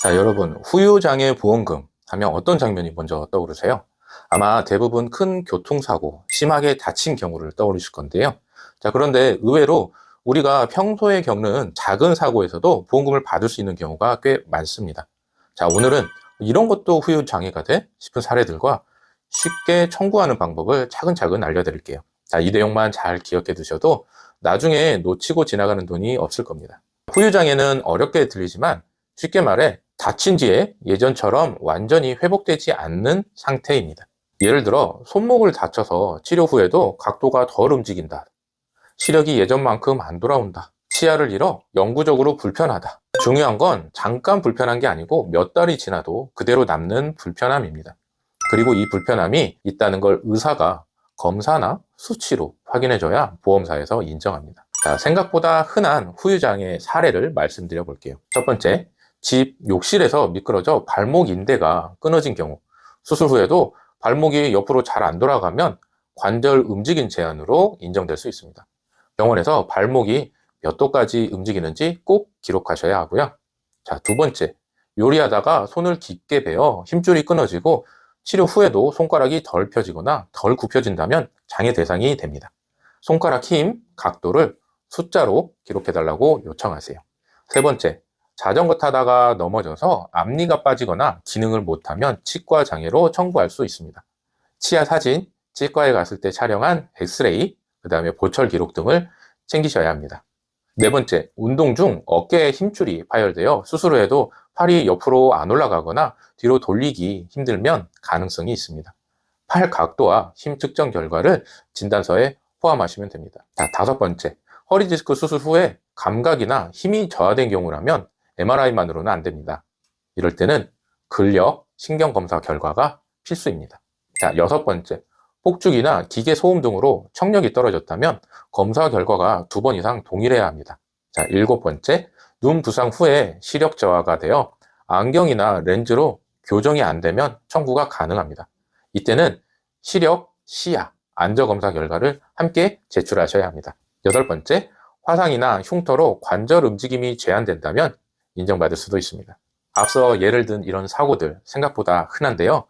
자, 여러분, 후유장애 보험금 하면 어떤 장면이 먼저 떠오르세요? 아마 대부분 큰 교통사고, 심하게 다친 경우를 떠올리실 건데요. 자, 그런데 의외로 우리가 평소에 겪는 작은 사고에서도 보험금을 받을 수 있는 경우가 꽤 많습니다. 자, 오늘은 이런 것도 후유장애가 돼? 싶은 사례들과 쉽게 청구하는 방법을 차근차근 알려드릴게요. 자, 이 내용만 잘 기억해 두셔도 나중에 놓치고 지나가는 돈이 없을 겁니다. 후유장애는 어렵게 들리지만 쉽게 말해 다친 뒤에 예전처럼 완전히 회복되지 않는 상태입니다. 예를 들어 손목을 다쳐서 치료 후에도 각도가 덜 움직인다. 시력이 예전만큼 안 돌아온다. 치아를 잃어 영구적으로 불편하다. 중요한 건 잠깐 불편한 게 아니고 몇 달이 지나도 그대로 남는 불편함입니다. 그리고 이 불편함이 있다는 걸 의사가 검사나 수치로 확인해줘야 보험사에서 인정합니다. 자, 생각보다 흔한 후유장애 사례를 말씀드려 볼게요. 첫 번째, 집 욕실에서 미끄러져 발목 인대가 끊어진 경우. 수술 후에도 발목이 옆으로 잘 안 돌아가면 관절 움직임 제한으로 인정될 수 있습니다. 병원에서 발목이 몇 도까지 움직이는지 꼭 기록하셔야 하고요. 자, 두 번째, 요리하다가 손을 깊게 베어 힘줄이 끊어지고 치료 후에도 손가락이 덜 펴지거나 덜 굽혀진다면 장애 대상이 됩니다. 손가락 힘, 각도를 숫자로 기록해달라고 요청하세요. 세 번째, 자전거 타다가 넘어져서 앞니가 빠지거나 기능을 못하면 치과 장애로 청구할 수 있습니다. 치아 사진, 치과에 갔을 때 촬영한 엑스레이, 그 다음에 보철 기록 등을 챙기셔야 합니다. 네 번째, 운동 중 어깨에 힘줄이 파열되어 수술 후에도 팔이 옆으로 안 올라가거나 뒤로 돌리기 힘들면 가능성이 있습니다. 팔 각도와 힘 측정 결과를 진단서에 포함하시면 됩니다. 자, 다섯 번째, 허리 디스크 수술 후에 감각이나 힘이 저하된 경우라면 MRI만으로는 안 됩니다. 이럴 때는 근력, 신경 검사 결과가 필수입니다. 자, 여섯 번째, 폭죽이나 기계 소음 등으로 청력이 떨어졌다면 검사 결과가 두 번 이상 동일해야 합니다. 자, 일곱 번째, 눈 부상 후에 시력 저하가 되어 안경이나 렌즈로 교정이 안 되면 청구가 가능합니다. 이때는 시력, 시야, 안저 검사 결과를 함께 제출하셔야 합니다. 여덟 번째, 화상이나 흉터로 관절 움직임이 제한된다면 인정받을 수도 있습니다. 앞서 예를 든 이런 사고들 생각보다 흔한데요.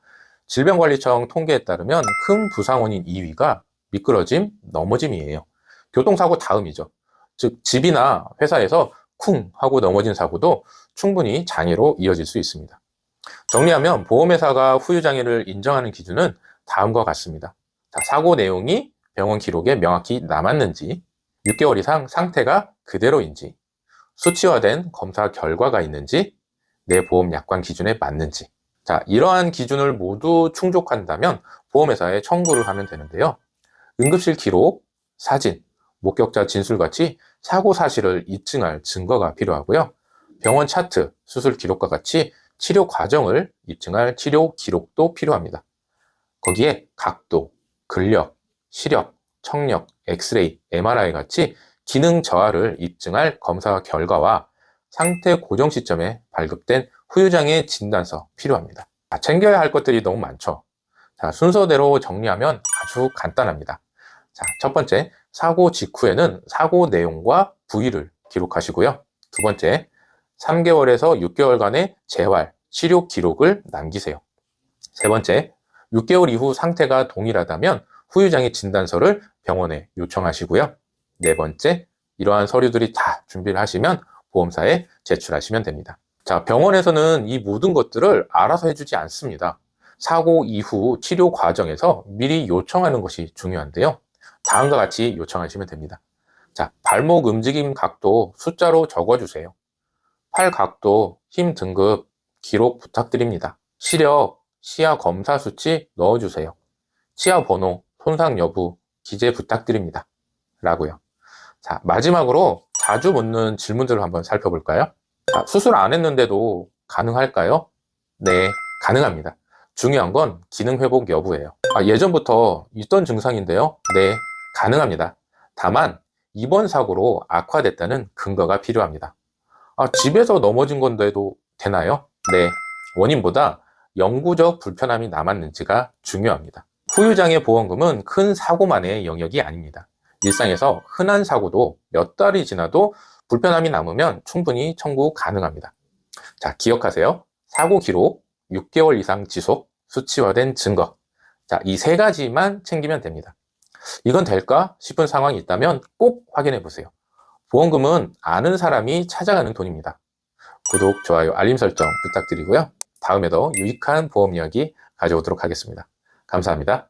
질병관리청 통계에 따르면 큰 부상 원인 2위가 미끄러짐, 넘어짐이에요. 교통사고 다음이죠. 즉, 집이나 회사에서 쿵 하고 넘어진 사고도 충분히 장애로 이어질 수 있습니다. 정리하면 보험회사가 후유장애를 인정하는 기준은 다음과 같습니다. 자, 사고 내용이 병원 기록에 명확히 남았는지, 6개월 이상 상태가 그대로인지, 수치화된 검사 결과가 있는지, 내 보험 약관 기준에 맞는지. 자, 이러한 기준을 모두 충족한다면 보험회사에 청구를 하면 되는데요. 응급실 기록, 사진, 목격자 진술 같이 사고 사실을 입증할 증거가 필요하고요. 병원 차트, 수술 기록과 같이 치료 과정을 입증할 치료 기록도 필요합니다. 거기에 각도, 근력, 시력, 청력, 엑스레이, MRI 같이 기능 저하를 입증할 검사 결과와 상태 고정 시점에 발급된 후유장애 진단서 필요합니다. 챙겨야 할 것들이 너무 많죠. 자, 순서대로 정리하면 아주 간단합니다. 자, 첫 번째, 사고 직후에는 사고 내용과 부위를 기록하시고요. 두 번째, 3개월에서 6개월간의 재활, 치료 기록을 남기세요. 세 번째, 6개월 이후 상태가 동일하다면 후유장애 진단서를 병원에 요청하시고요. 네 번째, 이러한 서류들이 다 준비를 하시면 보험사에 제출하시면 됩니다. 자, 병원에서는 이 모든 것들을 알아서 해주지 않습니다. 사고 이후 치료 과정에서 미리 요청하는 것이 중요한데요. 다음과 같이 요청하시면 됩니다. 자, 발목 움직임 각도 숫자로 적어주세요. 팔 각도, 힘 등급, 기록 부탁드립니다. 시력, 시야 검사 수치 넣어주세요. 치아 번호, 손상 여부, 기재 부탁드립니다. 라고요. 자, 마지막으로 자주 묻는 질문들을 한번 살펴볼까요? 자, 수술 안 했는데도 가능할까요? 네, 가능합니다. 중요한 건 기능 회복 여부예요. 아, 예전부터 있던 증상인데요. 네, 가능합니다. 다만 이번 사고로 악화됐다는 근거가 필요합니다. 아, 집에서 넘어진 건데도 되나요? 네, 원인보다 영구적 불편함이 남았는지가 중요합니다. 후유장애 보험금은 큰 사고만의 영역이 아닙니다. 일상에서 흔한 사고도 몇 달이 지나도 불편함이 남으면 충분히 청구 가능합니다. 자, 기억하세요. 사고 기록, 6개월 이상 지속, 수치화된 증거. 자, 이 세 가지만 챙기면 됩니다. 이건 될까 싶은 상황이 있다면 꼭 확인해 보세요. 보험금은 아는 사람이 찾아가는 돈입니다. 구독, 좋아요, 알림 설정 부탁드리고요. 다음에도 유익한 보험 이야기 가져오도록 하겠습니다. 감사합니다.